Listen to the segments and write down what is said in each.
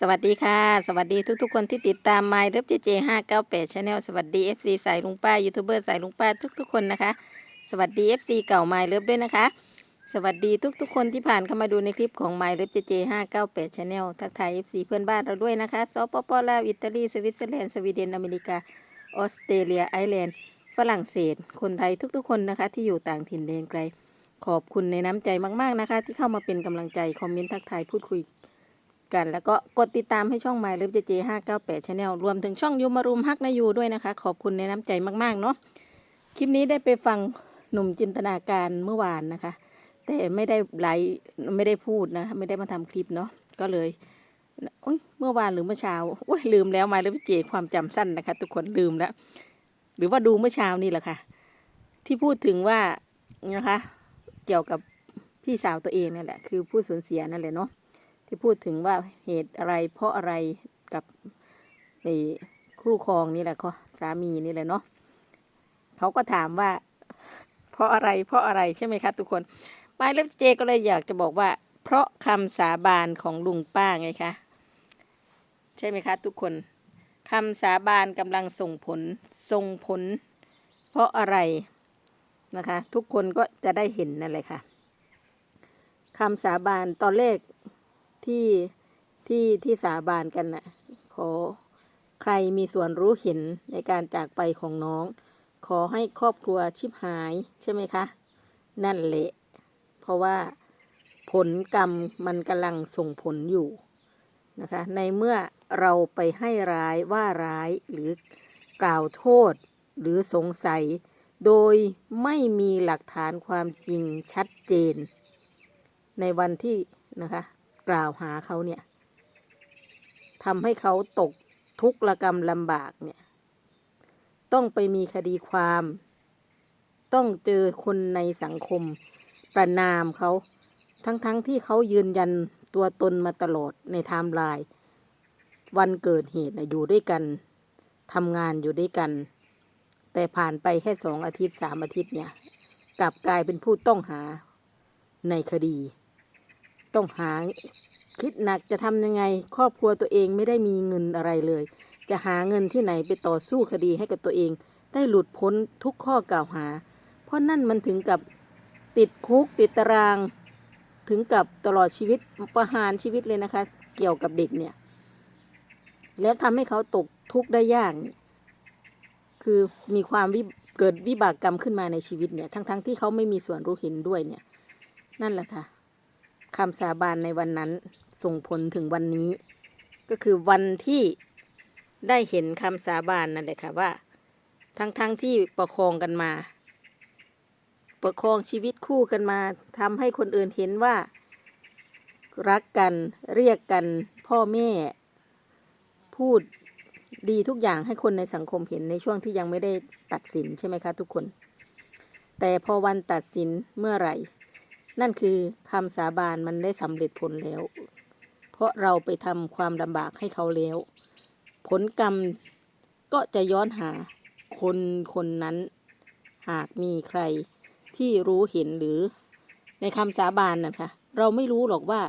สวัสดีค่ะ สวัสดีทุกๆ คนที่ติดตาม My เลิฟเจเจห้าเก้าแปดชาแนลสวัสดี FC สายลุงป้ายูทูบเบอร์สายลุงป้าทุกๆ คนนะคะ สวัสดี FC เก่า My เลิฟด้วยนะคะ สวัสดีทุกๆ คนที่ผ่านเข้ามาดูในคลิปของ My เลิฟเจเจห้าเก้าแปดชาแนลทักทาย FC เพื่อนบ้านเราด้วยนะคะสปปลาวอิตาลีสวิตเซอร์แลนด์สวีเดนอเมริกาออสเตรเลียไอร์แลนด์ฝรั่งเศส คนไทยทุกๆ คนนะคะที่อยู่ต่างถิ่นแดนไกล ขอบคุณในน้ำใจมากๆนะคะ ที่เข้ามาเป็นกำลังใจคอมเมนต์ทักทายพูดคุย กัน แล้วก็กดติดตามให้ช่อง My เลิฟเจเจห้าเก้าแปดชาแนลรวมถึงช่องยูมารุมฮักนายูด้วยนะคะ ขอบคุณในน้ำใจมาก ๆ เนาะคลิปนี้ได้ไปฟังหนุ่มจินตนาการเมื่อวานนะคะ แต่ไม่ได้ไลฟ์ไม่ได้พูดนะ ไม่ได้มาทำคลิปเนาะก็เลยเมื่อวานหรือเมื่อเช้าโอ้ยลืมแล้ว My เลิฟเจความจำสั้นนะคะ ทุกคนลืมแล้ว หรือว่าดูเมื่อเช้านี่แหละค่ะ ที่พูดถึงว่านะคะ เกี่ยวกับพี่สาวตัวเองนั่นแหละ คือผู้สูญเสียนั่นแหละเนาะ ที่พูดถึงว่าเหตุอะไรเพราะอะไรกับไอ้คู่ครองนี่แหละเขาสามีนี่แหละเนาะเขาก็ถามว่า เพราะอะไรเพราะอะไรใช่ไหมคะทุกคนปายเล็บเจก็เลยอยากจะบอกว่า เพราะคำสาบานของลุงป้าไงคะใช่ไหมคะ ทุกคนคำสาบานกำลังส่งผลส่งผล เพราะอะไรนะคะ ทุกคนก็จะได้เห็นนั่นแหละค่ะคำสาบานตอนแรก ที่ที่ที่สาบานกันน่ะ ขอใครมีส่วนรู้เห็นในการจากไปของน้อง ขอให้ครอบครัวชิบหายใช่ไหมคะ นั่นแหละ เพราะว่าผลกรรมมันกำลังส่งผลอยู่นะคะ ในเมื่อเราไปให้ร้ายว่าร้ายหรือกล่าวโทษหรือสงสัย โดยไม่มีหลักฐานความจริงชัดเจน ในวันที่นะคะ กล่าวหาเขาเนี่ยทำให้เขาตกทุกข์ระกรรมลำบากเนี่ย ต้องไปมีคดีความ ต้องเจอคนในสังคมประนามเขา ทั้งๆทที่เขายืนยันตัวตนมาตลอดในไทม์ไลน์วันเกิดเหตุนะอยู่ด้วยกันทำงานอยู่ด้วยกัน แต่ผ่านไปแค่สองอาทิตย์สามอาทิตย์เนี่ย กลับกลายเป็นผู้ต้องหาในคดี ต้องหาคิดหนักจะทำยังไง ครอบครัวตัวเองไม่ได้มีเงินอะไรเลย จะหาเงินที่ไหนไปต่อสู้คดีให้กับตัวเอง ได้หลุดพ้นทุกข้อกล่าวหา เพราะนั่นมันถึงกับติดคุกติดตาราง ถึงกับตลอดชีวิตประหารชีวิตเลยนะคะ เกี่ยวกับเด็กเนี่ย แล้วทำให้เขาตกทุกข์ได้ยากคือมีความวิเกิดวิบากกรรมขึ้นมาในชีวิตเนี่ย ทั้งๆทที่เขาไม่มีส่วนรู้เห็นด้วยเนี่ย นั่นแหละค่ะ คำสาบานในวันนั้นส่งผลถึงวันนี้ ก็คือวันที่ได้เห็นคำสาบานนั่นแหละค่ะว่า ทั้งๆทที่ประคองกันมา ประคองชีวิตคู่กันมาทำให้คนอื่นเห็นว่า รักกันเรียกกันพ่อแม่ พูดดีทุกอย่างให้คนในสังคมเห็นในช่วงที่ยังไม่ได้ตัดสินใช่ไหมคะทุกคน แต่พอวันตัดสินเมื่อไหร่ นั่นคือคำสาบานมันได้สำเร็จผลแล้ว เพราะเราไปทำความลำบากให้เขาแล้ว ผลกรรมก็จะย้อนหาคนคนนั้น หากมีใครที่รู้เห็นหรือในคำสาบานนะคะเราไม่รู้หรอกว่า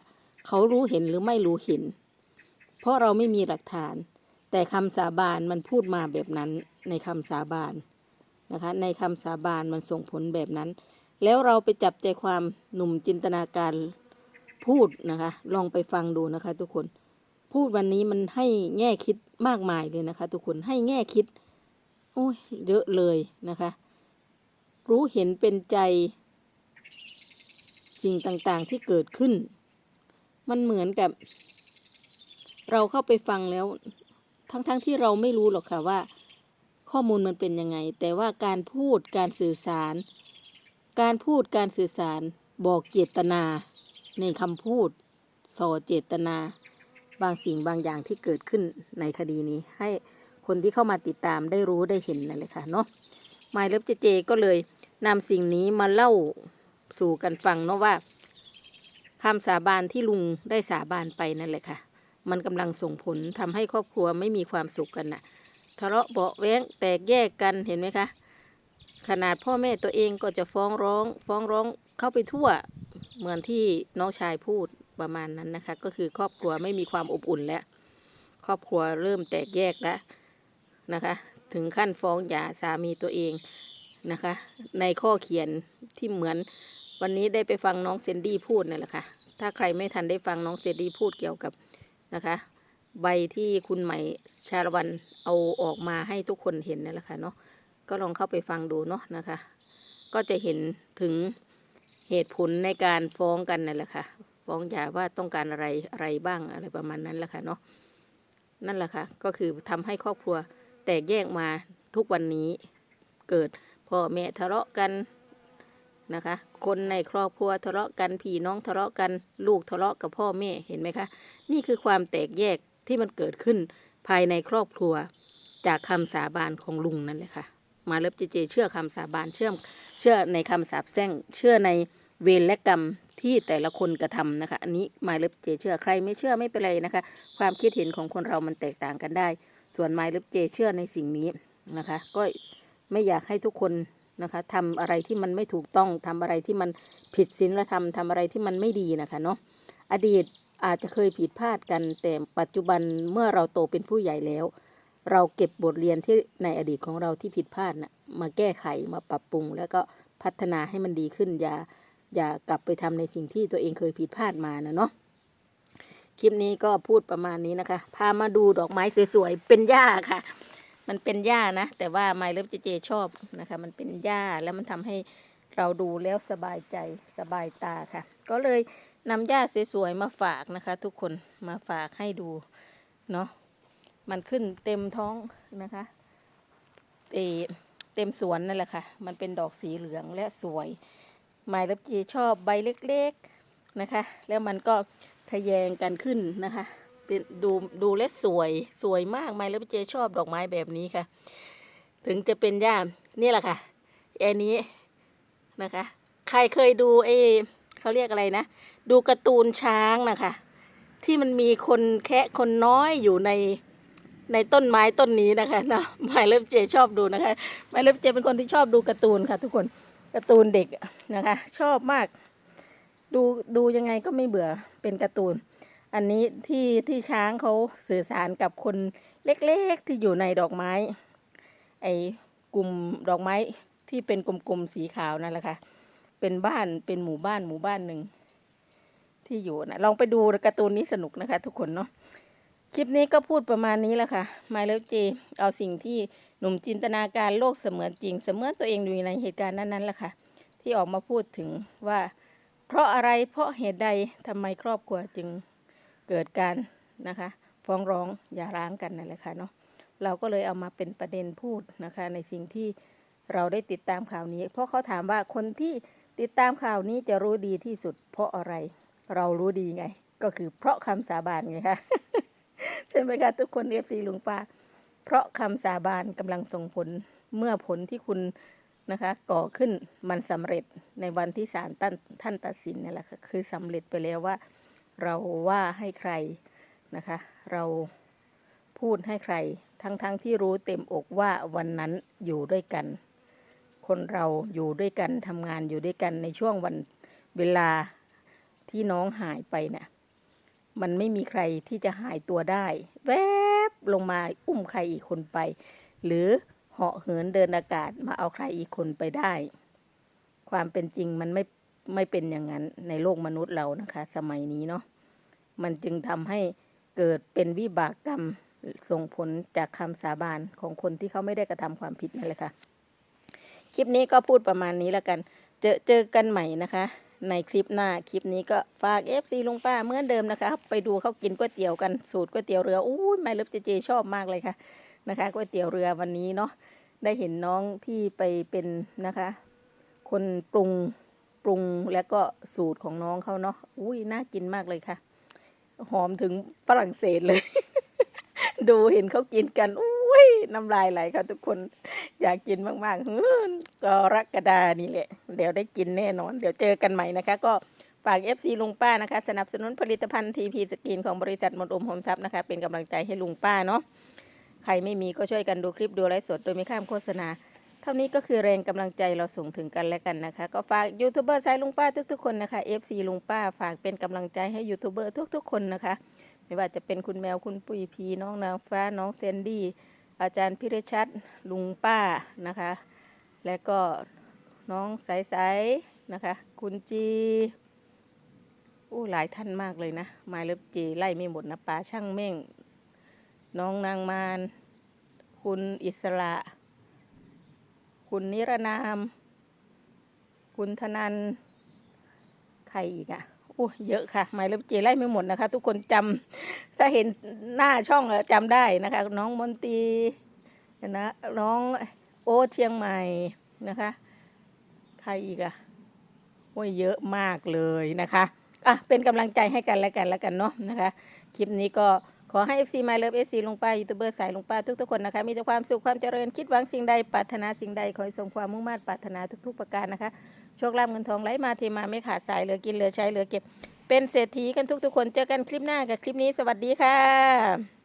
เขารู้เห็นหรือไม่รู้เห็น เพราะเราไม่มีหลักฐาน แต่คำสาบานมันพูดมาแบบนั้นในคำสาบานนะคะในคำสาบานมันส่งผลแบบนั้น แล้วเราไปจับใจความหนุ่มจินตนาการพูดนะคะ ลองไปฟังดูนะคะทุกคน พูดวันนี้มันให้แง่คิดมากมายเลยนะคะ ทุกคนให้แง่คิด โอ้ยเยอะเลยนะคะ รู้เห็นเป็นใจ สิ่งต่างๆที่เกิดขึ้น มันเหมือนกับ เราเข้าไปฟังแล้ว ทั้งๆทที่เราไม่รู้หรอกค่ะว่า ข้อมูลมันเป็นยังไง แต่ว่าการพูดการสื่อสาร การพูดการสื่อสารบอกเจตนา ในคำพูดส่อเจตนา บางสิ่งบางอย่างที่เกิดขึ้นในคดีนี้ ให้คนที่เข้ามาติดตามได้รู้ได้เห็นนั่นเลยค่ะเนาะไมายเลิฟเจเจก็เลยนำสิ่งนี้มาเล่าสู่กันฟังเนาะว่าคำสาบานที่ลุงได้สาบานไปนั่นแหละค่ะ มันกำลังส่งผลทำให้ครอบครัวไม่มีความสุขกันน่ะทะเลาะเบาแว้งแตกแยกกันเห็นไหมคะ ขนาดพ่อแม่ตัวเองก็จะฟ้องร้อง ฟ้องร้องเข้าไปทั่วเหมือนที่น้องชายพูดประมาณนั้นนะคะ ก็คือครอบครัวไม่มีความอบอุ่นแล้ว ครอบครัวเริ่มแตกแยกแล้วนะคะ ถึงขั้นฟ้องหย่าสามีตัวเองนะคะ ในข้อเขียนที่เหมือนวันนี้ได้ไปฟังน้องเซนดี้พูดนั่นแหละค่ะ ถ้าใครไม่ทันได้ฟังน้องเซนดี้พูดเกี่ยวกับนะคะ ใบที่คุณใหม่ชาละวันเอาออกมาให้ทุกคนเห็นนั่นแหละค่ะเนาะ ก็ลองเข้าไปฟังดูเนาะนะคะ ก็จะเห็นถึงเหตุผลในการฟ้องกันนั่นแหละค่ะ ฟ้องหย่าว่าต้องการอะไรอะไรบ้างอะไรประมาณนั้นแหละค่ะเนาะนั่นแหละค่ะ ก็คือทำให้ครอบครัวแตกแยกมาทุกวันนี้เกิดพ่อแม่ทะเลาะกันนะคะ คนในครอบครัวทะเลาะกันพี่น้องทะเลาะกันลูกทะเลาะกับพ่อแม่เห็นไหมคะ นี่คือความแตกแยกที่มันเกิดขึ้นภายในครอบครัวจากคำสาบานของลุงนั่นแหละค่ะ มาเลิฟเจเจ เชื่อคำสาบานเชื่อเชื่อในคำสาปแช่งเชื่อในเวรและกรรมที่แต่ละคนกระทำนะคะ อันนี้มาเลิฟเจเชื่อใครไม่เชื่อไม่เป็นไรนะคะ ความคิดเห็นของคนเรามันแตกต่างกันได้ ส่วนมาเลิฟเจเชื่อในสิ่งนี้นะคะ ก็ไม่อยากให้ทุกคนนะคะทำอะไรที่มันไม่ถูกต้องทำอะไรที่มันผิดศีลธรรมทำอะไรที่มันไม่ดีนะคะเนาะอดีตอาจจะเคยผิดพลาดกันแต่ปัจจุบันเมื่อเราโตเป็นผู้ใหญ่แล้ว เราเก็บบทเรียนที่ในอดีตของเราที่ผิดพลาดนะมาแก้ไขมาปรับปรุง แล้วก็พัฒนาให้มันดีขึ้น อย่าอย่ากลับไปทำในสิ่งที่ตัวเองเคยผิดพลาดมานะเนาะคลิปนี้ก็พูดประมาณนี้นะคะ พามาดูดอกไม้สวยๆ เป็นหญ้าค่ะ มันเป็นหญ้านะ แต่ว่าไมเลิฟเจเจชอบนะคะ มันเป็นหญ้าแล้วมันทำให้เราดูแล้วสบายใจสบายตาค่ะ ก็เลยนำหญ้าสวยๆมาฝากนะคะ ทุกคนมาฝากให้ดูเนาะ มันขึ้นเต็มท้องนะคะเอเต็มสวนนั่นแหละค่ะ มันเป็นดอกสีเหลืองและสวยไมล์รับจีชอบใบเล็กๆนะคะ แล้วมันก็ทะแยงกันขึ้นนะคะเป็นดูดูและสวยสวยมากไมล์รับจีชอบดอกไม้แบบนี้ค่ะ ถึงจะเป็นย่ามนี่แหละค่ะไอันนี้นะคะ ใครเคยดูไอ้เขาเรียกอะไรนะ ดูการ์ตูนช้างนะคะ ที่มันมีคนแคะคนน้อยอยู่ใน ในต้นไม้ต้นนี้นะคะนะหมายเลิฟเจชอบดูนะคะหมายเลิฟเจเป็นคนที่ชอบดูการ์ตูนค่ะ ทุกคนการ์ตูนเด็กนะคะ ชอบมาก ดูดูยังไงก็ไม่เบื่อเป็นการ์ตูน อันนี้ที่ที่ช้างเขาสื่อสารกับคนเล็กๆที่อยู่ในดอกไม้ ไอ้กลุ่มดอกไม้ที่เป็นกลมๆสีขาวนั่นแหละค่ะเป็นบ้านเป็นหมู่บ้านหมู่บ้านหนึ่งที่อยู่นะลองไปดูการ์ตูนนี้สนุกนะคะ ทุกคนเนาะ คลิปนี้ก็พูดประมาณนี้แหละค่ะมาเลิฟจีเอาสิ่งที่หนุ่มจินตนาการโลกเสมือนจริง เสมือนตัวเองอยู่ในเหตุการณ์นั้นๆแหละค่ะ ที่ออกมาพูดถึงว่า เพราะอะไรเพราะเหตุใดทำไมครอบครัวจึงเกิดการนะคะฟ้องร้องอย่าร้างกันนั่นแหละค่ะเนาะเราก็เลยเอามาเป็นประเด็นพูดนะคะ ในสิ่งที่เราได้ติดตามข่าวนี้ เพราะเขาถามว่าคนที่ติดตามข่าวนี้จะรู้ดีที่สุด เพราะอะไร เรารู้ดีไง ก็คือเพราะคำสาบานไงคะ ใช่ไหมคะทุกคนเอฟซีลุงป้า เพราะคำสาบานกำลังส่งผลเมื่อผลที่คุณนะคะก่อขึ้นมันสำเร็จในวันที่ศาลท่านท่านตัดสินนี่แหละค่ะคือสำเร็จไปแล้วว่า เราว่าให้ใครนะคะ เราพูดให้ใคร ทั้งๆทที่รู้เต็มอกว่าวันนั้นอยู่ด้วยกัน คนเราอยู่ด้วยกันทำงานอยู่ด้วยกันในช่วงวันเวลาที่น้องหายไปเนี่ย มันไม่มีใครที่จะหายตัวได้ แวบลงมาอุ้มใครอีกคนไป หรือเหาะเหินเดินอากาศมาเอาใครอีกคนไปได้ ความเป็นจริงมันไม่ไม่เป็นอย่างนั้นในโลกมนุษย์เรานะคะ สมัยนี้เนาะมันจึงทำให้เกิดเป็นวิบากกรรมส่งผลจากคำสาบานของคนที่เขาไม่ได้กระทำความผิดนั่นแหละค่ะ คลิปนี้ก็พูดประมาณนี้แล้วกัน เจอเจอกันใหม่นะคะ ในคลิปหน้าคลิปนี้ก็ฝาก FC ลุงป้าเหมือนเดิมนะคะ ไปดูเขากินก๋วยเตี๋ยวกันสูตรก๋วยเตี๋ยวเรืออู้ยไม่เลิฟเจเจชอบมากเลยค่ะนะคะก๋วยเตี๋ยวเรือวันนี้เนาะได้เห็นน้องที่ไปเป็นนะคะ คนปรุงปรุงแล้วก็สูตรของน้องเขาเนาะอุ้ยน่ากินมากเลยค่ะ หอมถึงฝรั่งเศสเลย ดูเห็นเขากินกันอุ้ ยน้ำลายไหลค่ะทุกคนอยากกินมากๆฮื้นกรกฎานี่แหละ เดี๋ยวได้กินแน่นอน เดี๋ยวเจอกันใหม่นะคะ ก็ฝาก FC ลุงป้านะคะ สนับสนุนผลิตภัณฑ์ทีพีสกินของบริษัทมนอมโฮมทรัพย์นะคะ เป็นกำลังใจให้ลุงป้าเนาะใครไม่มีก็ช่วยกันดูคลิปดูไลฟ์สดโดยไม่ข้ามโฆษณาเท่านี้ก็คือแรงกำลังใจเราส่งถึงกันและกันนะคะ ก็ฝากยูทูบเบอร์สายลุงป้าทุกๆคนนะคะ FC ลุงป้าฝากเป็นกำลังใจให้ยูทูบเบอร์ทุกๆคนนะคะ ไม่ว่าจะเป็นคุณแมวคุณปุยพีน้องนางฟ้าน้องเซนดี้ อาจารย์พิรชัดลุงป้านะคะ และก็น้องใสๆนะคะ คุณจีอู้หลายท่านมากเลยนะมายเล็บจีไล่ไม่หมดนะป้าช่างเม่ง น้องนางมารคุณอิสระ คุณนิรนาม คุณธนัน ใครอีกอะ อ้เยอะค่ะหมายเลขเจไล่ไม่หมดนะคะ ทุกคนจำถ้าเห็นหน้าช่องอะจำได้นะคะ น้องมนตรีนะน้องโอ๊ตเชียงใหม่นะคะใครอีกอะโอ้ยเยอะมากเลยนะคะอะเป็นกำลังใจให้กันและกันแล้วกันเนาะนะคะ คลิปนี้ก็ขอให้ FC My Love FC ลงป้ายูทูบเบอร์สายลงป้าทุกๆคนนะคะ มีแต่ความสุขความเจริญคิดหวังสิ่งใดปรารถนาสิ่งใดขอให้สมความมุ่งมั่นปรารถนาทุก ๆ ประการนะคะ โชคลาภเงินทองไหลมาเทมาไม่ขาดสายเหลือกินเหลือใช้เหลือเก็บ เป็นเศรษฐีกันทุกๆคนเจอกันคลิปหน้ากับคลิปนี้สวัสดีค่ะ